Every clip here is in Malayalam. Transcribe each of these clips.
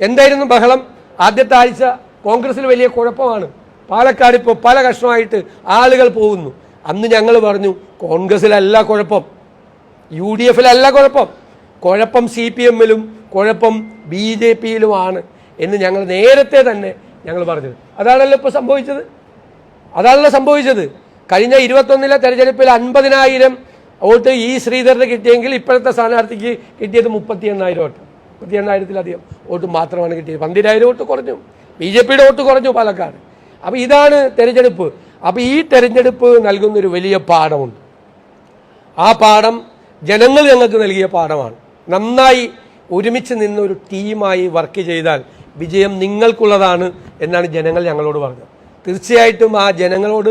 എന്തായിരുന്നു ബഹളം? ആദ്യത്തെ ആഴ്ച കോൺഗ്രസിൽ വലിയ കുഴപ്പമാണ്. പാലക്കാട് ഇപ്പോൾ പല കഷ്ണമായിട്ട് ആളുകൾ പോകുന്നു. അന്ന് ഞങ്ങൾ പറഞ്ഞു കോൺഗ്രസിലല്ല കുഴപ്പം. യു ഡി എഫിലല്ല കുഴപ്പം. കുഴപ്പം സി പി എമ്മിലും കുഴപ്പം ബി ജെ പിയിലുമാണ്. എന്ന് ഞങ്ങൾ നേരത്തെ തന്നെ ഞങ്ങൾ പറഞ്ഞത് അതാണല്ലോ ഇപ്പോൾ സംഭവിച്ചത്. അതാണല്ലോ സംഭവിച്ചത്. കഴിഞ്ഞ ഇരുപത്തൊന്നിലെ തെരഞ്ഞെടുപ്പിൽ അൻപതിനായിരം വോട്ട് ഈ ശ്രീധരന് കിട്ടിയെങ്കിൽ ഇപ്പോഴത്തെ സ്ഥാനാർത്ഥിക്ക് കിട്ടിയത് മുപ്പത്തി എണ്ണായിരം വോട്ട്. മുപ്പത്തി എണ്ണായിരത്തിലധികം വോട്ട് മാത്രമാണ് കിട്ടിയത്. പന്തിരായിരം വോട്ട് കുറഞ്ഞു. ബി ജെ പിയുടെ വോട്ട് കുറഞ്ഞു പാലക്കാട്. അപ്പോൾ ഇതാണ് തെരഞ്ഞെടുപ്പ്. അപ്പോൾ ഈ തെരഞ്ഞെടുപ്പ് നൽകുന്നൊരു വലിയ പാഠമുണ്ട്. ആ പാഠം ജനങ്ങൾ ഞങ്ങൾക്ക് നൽകിയ പാഠമാണ്. നന്നായി ഒരുമിച്ച് നിന്ന് ഒരു ടീമായി വർക്ക് ചെയ്താൽ വിജയം നിങ്ങൾക്കുള്ളതാണ് എന്നാണ് ജനങ്ങൾ ഞങ്ങളോട് പറഞ്ഞത്. തീർച്ചയായിട്ടും ആ ജനങ്ങളോട്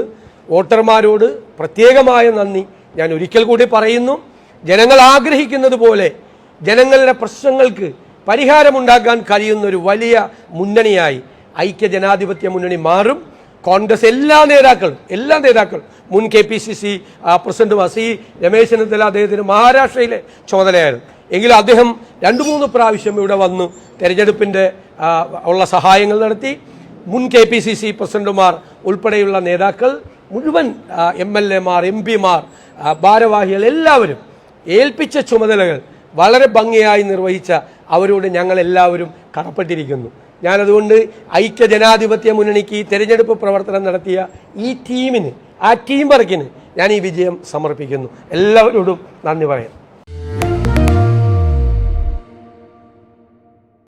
വോട്ടർമാരോട് പ്രത്യേകമായ നന്ദി ഞാൻ ഒരിക്കൽ കൂടി പറയുന്നു. ജനങ്ങൾ ആഗ്രഹിക്കുന്നത് പോലെ ജനങ്ങളുടെ പ്രശ്നങ്ങൾക്ക് പരിഹാരമുണ്ടാക്കാൻ കഴിയുന്ന ഒരു വലിയ മുന്നണിയായി ഐക്യ ജനാധിപത്യ മുന്നണി മാറും. കോൺഗ്രസ് എല്ലാ നേതാക്കളും എല്ലാ നേതാക്കളും മുൻ K P C C president വസി Ramesh Chennithala അദ്ദേഹത്തിന് മഹാരാഷ്ട്രയിലെ ചുമതലയായിരുന്നു. എങ്കിലും അദ്ദേഹം രണ്ട് മൂന്ന് പ്രാവശ്യം ഇവിടെ വന്ന് തെരഞ്ഞെടുപ്പിന്റെ ഉള്ള സഹായങ്ങൾ നടത്തി. മുൻ കെ പി സി സി പ്രസിഡന്റുമാർ ഉൾപ്പെടെയുള്ള നേതാക്കൾ മുഴുവൻ എം എൽ എമാർ എം പിമാർ ഭാരവാഹികൾ എല്ലാവരും ഏൽപ്പിച്ച ചുമതലകൾ വളരെ ഭംഗിയായി നിർവഹിച്ച അവരോട് ഞങ്ങളെല്ലാവരും കടപ്പെട്ടിരിക്കുന്നു. ഞാനതുകൊണ്ട് ഐക്യ ജനാധിപത്യ മുന്നണിക്ക് തിരഞ്ഞെടുപ്പ് പ്രവർത്തനം നടത്തിയ ഈ ടീമിന് ആ ടീം വർക്കിന് ഞാൻ ഈ വിജയം സമർപ്പിക്കുന്നു. എല്ലാവരോടും നന്ദി പറയാം.